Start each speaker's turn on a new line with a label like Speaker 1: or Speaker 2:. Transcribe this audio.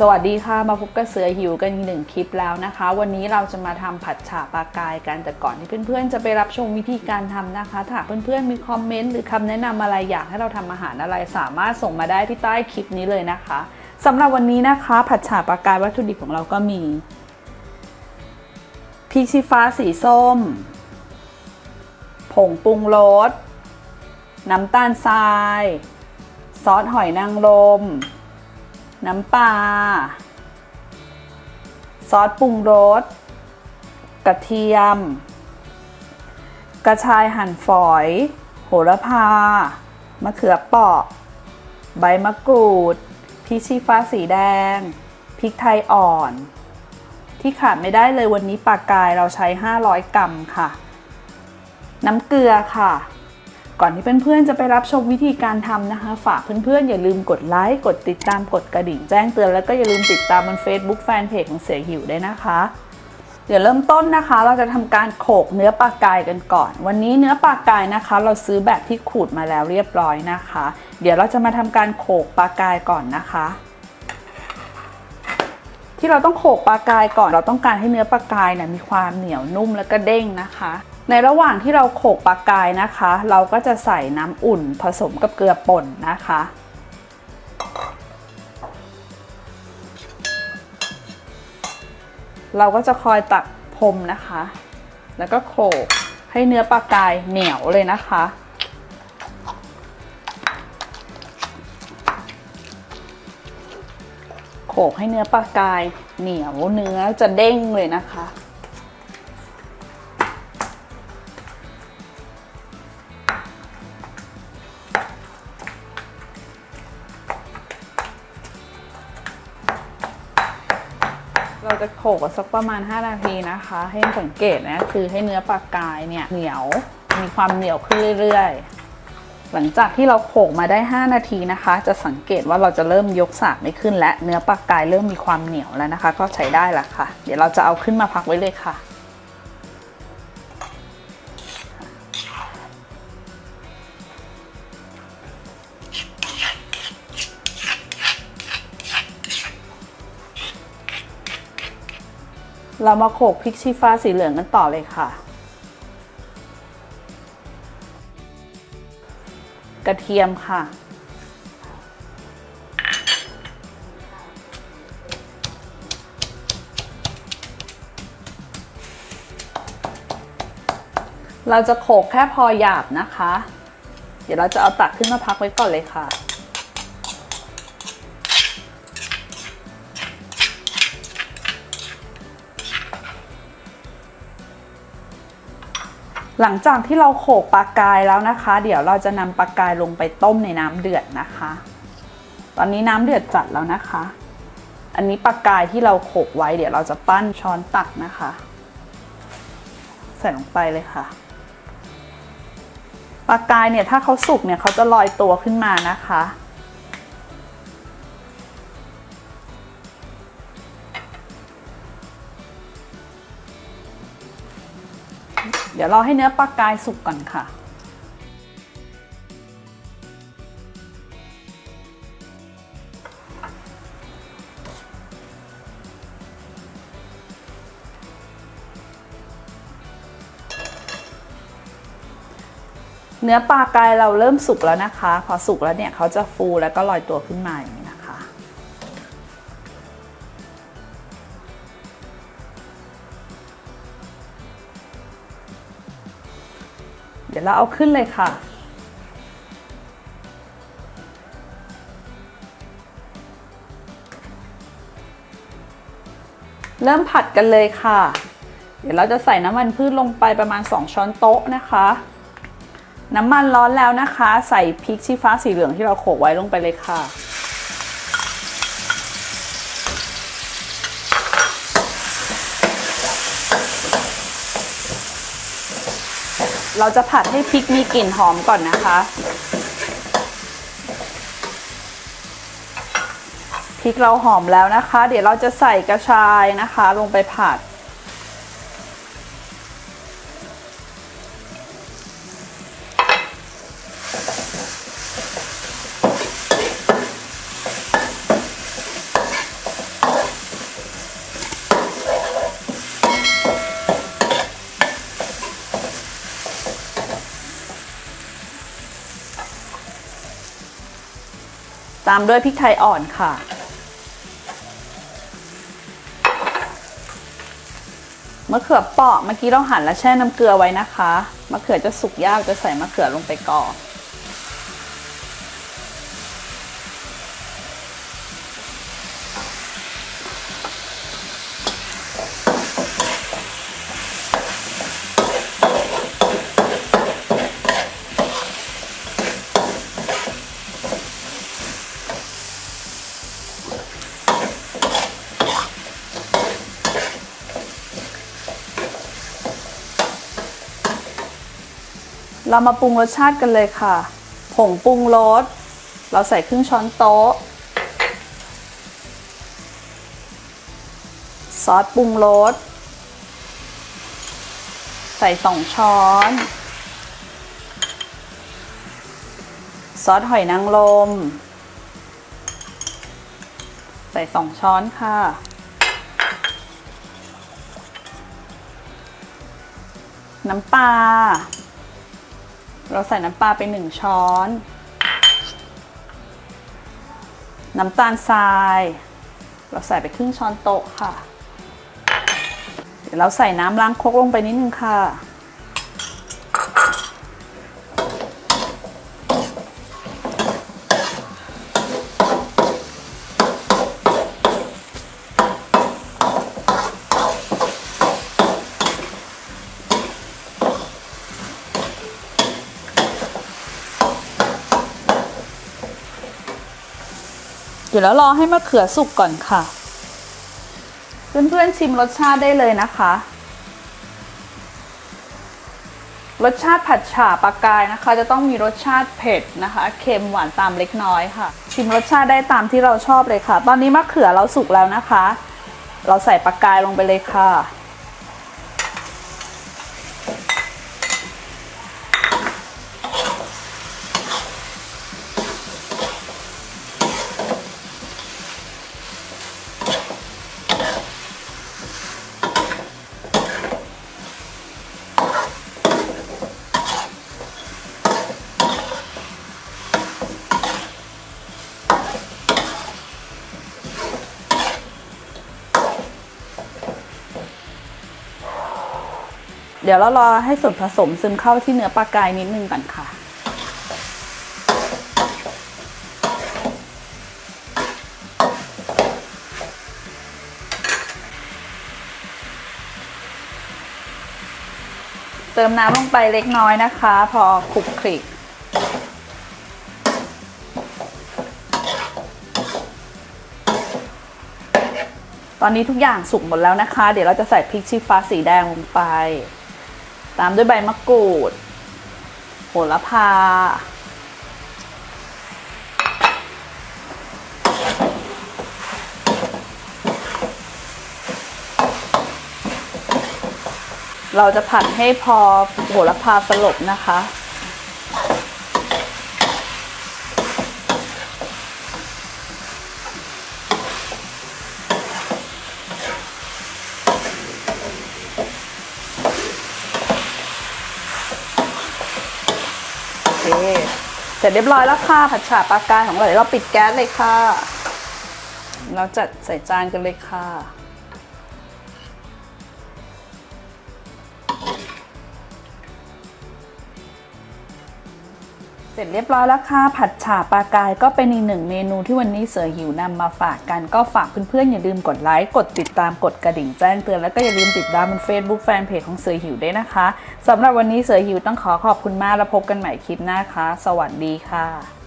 Speaker 1: สวัสดีค่ะมาพบกับเสือหิวกันอีกหนึ่งคลิปแล้วนะคะ วันนี้เราจะมาทำผัดฉ่าปลากายกันแต่ก่อนที่เพื่อนๆจะไปรับชมวิธีการทำนะคะถ้าเพื่อนๆมีคอมเมนต์หรือคำแนะนำอะไรอยากให้เราทำอาหารอะไร สามารถส่งมาได้ที่ใต้คลิปนี้เลยนะคะสำหรับวันนี้นะคะ ผัดฉ่าปลากายวัตถุดิบของเราก็มีพริกชี้ฟ้าสีส้ม ผงปรุงรสน้ำตาลทราย ซอสหอยนางรม น้ำปลา ซอสปรุงรส กระเทียม กระชายหั่นฝอย โหระพา มะเขือเปราะ ใบมะกรูดพริกชี้ฟ้าสีแดง พริกไทยอ่อน ที่ขาดไม่ได้เลยวันนี้ปลากายเราใช้ 500 กรัมค่ะ น้ำเกลือค่ะ ก่อนที่เพื่อนๆจะไปรับชมวิธีการทำนะคะ ฝากเพื่อนๆ อย่าลืมกดไลค์กดติดตามกดกระดิ่งแจ้งเตือนแล้วก็อย่าลืมติดตามบน Facebook Fanpage ของเสือหิวได้นะคะเดี๋ยวเริ่มต้นนะคะ เราจะทำการโขกเนื้อปลากายกันก่อน วันนี้เนื้อปลากายนะคะ เราซื้อแบบที่ขูดมาแล้วเรียบร้อยนะคะ เดี๋ยวเราจะมาทำการโขกปลากายก่อนนะคะ ที่เราต้องโขกปลากายก่อน เราต้องการให้เนื้อปลากายเนี่ยมีความเหนียวนุ่มแล้วก็เด้งนะคะ ในระหว่างที่เราโขลกปลากายนะคะ เราก็จะใส่น้ำอุ่นผสมกับเกลือป่นนะคะ เราก็จะคอยตักพรมนะคะ แล้วก็โขลกให้เนื้อปลากายเหนียวเลยนะคะโขลกให้เนื้อปลากายเหนียวเนื้อจะเด้งเลยนะคะ จะโขกสักประมาณ 5 นาทีนะคะ ให้สังเกตนะคือให้เนื้อปลากายเนี่ยเหนียวมีความเหนียวขึ้นเรื่อยๆ หลังจากที่เราโขกมาได้ 5 นาทีนะคะ จะสังเกตว่าเราจะเริ่มยกสากไม่ขึ้นและเนื้อปลากายเริ่มมีความเหนียวแล้วนะคะ ก็ใช้ได้ละค่ะ เดี๋ยวเราจะเอาขึ้นมาพักไว้เลยค่ะ เรามาโขลกพริกชี้ฟ้าสีเหลืองกันต่อเลยค่ะ กระเทียมค่ะ เราจะโขลกแค่พอหยาบนะคะ เดี๋ยวเราจะเอาตักขึ้นมาพักไว้ก่อนเลยค่ะ หลังจากที่เราโขกปลากายแล้วนะคะ เดี๋ยวเราจะนำปลากายลงไปต้มในน้ำเดือดนะคะ ตอนนี้น้ำเดือดจัดแล้วนะคะ อันนี้ปลากายที่เราโขกไว้เดี๋ยวเราจะปั้นช้อนตักนะคะ ใส่ลงไปเลยค่ะปลากายเนี่ยถ้าเขาสุกเนี่ยเขาจะลอยตัวขึ้นมานะคะ เดี๋ยวเราให้เนื้อปลากายสุกก่อนค่ะ เนื้อปลากายเราเริ่มสุกแล้วนะคะ พอสุกแล้วเนี่ยเขาจะฟูแล้วก็ลอยตัวขึ้นมาอย่างนี้ แล้วเอาขึ้นเลยค่ะ เริ่มผัดกันเลยค่ะ เดี๋ยวเราจะใส่น้ำมันพืชลงไปประมาณ 2 ช้อนโต๊ะนะคะ น้ำมันร้อนแล้วนะคะ ใส่พริกชี้ฟ้าสีเหลืองที่เราโขลกไว้ลงไปเลยค่ะ เราจะผัดให้พริกมีกลิ่นหอมก่อนนะคะพริกเราหอมแล้วนะคะ เดี๋ยวเราจะใส่กระชายนะคะ ลงไปผัด ตามด้วยพริกไทยอ่อนค่ะ มะเขือเปราะเมื่อกี้เราหั่นและแช่น้ำเกลือไว้นะคะ มะเขือจะสุกยากจะใส่มะเขือลงไปก่อน เรามาปรุงรสชาติกันเลยค่ะ ผงปรุงรส เราใส่ครึ่งช้อนโต๊ะ ซอสปรุงรส ใส่สองช้อน ซอสหอยนางรม ใส่สองช้อนค่ะน้ำปลา เราใส่น้ำปลาไปหนึ่งช้อน น้ำตาลทราย เราใส่ไปครึ่งช้อนโต๊ะค่ะ เดี๋ยวเราใส่น้ำล้างครกลงไปนิดนึงค่ะ ดี๋ยวแล้วรอให้มะเขือสุกก่อนค่ะ เพื่อนๆชิมรสชาติได้เลยนะคะ รสชาติผัดฉ่าปลากายนะคะ จะต้องมีรสชาติเผ็ดนะคะ เค็มหวานตามเล็กน้อยค่ะ ชิมรสชาติได้ตามที่เราชอบเลยค่ะ ตอนนี้มะเขือเราสุกแล้วนะคะ เราใส่ปลากายลงไปเลยค่ะ เดี๋ยวเรารอให้ส่วนผสมซึมเข้าที่เนื้อปลากายนิดนึงก่อนค่ะ เติมน้ำลงไปเล็กน้อยนะคะ พอคลุกคลิกตอนนี้ทุกอย่างสุกหมดแล้วนะคะ เดี๋ยวเราจะใส่พริกชี้ฟ้าสีแดงลงไป ตามด้วยใบมะกรูด โหระพา เราจะผัดให้พอโหระพาสลบนะคะ โอเค เสร็จเรียบร้อยแล้วค่ะผัดฉ่าปลากายของเราเดี๋ยวเราปิดแก๊สเลยค่ะ เราจัดใส่จานกันเลยค่ะ เสร็จเรียบร้อยแล้วค่ะ ผัดฉ่าปลากายก็เป็นอีกหนึ่งเมนูที่วันนี้เสือหิวนำมาฝากกันก็ฝากเพื่อนๆอย่าลืมกดไลค์กดติดตามกดกระดิ่งแจ้งเตือนแล้วก็อย่าลืมติดตามบน Facebook แฟนเพจของเสือหิวด้วยนะคะสำหรับวันนี้เสือหิวต้องขอขอบคุณมากแล้วพบกันใหม่คลิปหน้าค่ะ สวัสดีค่ะ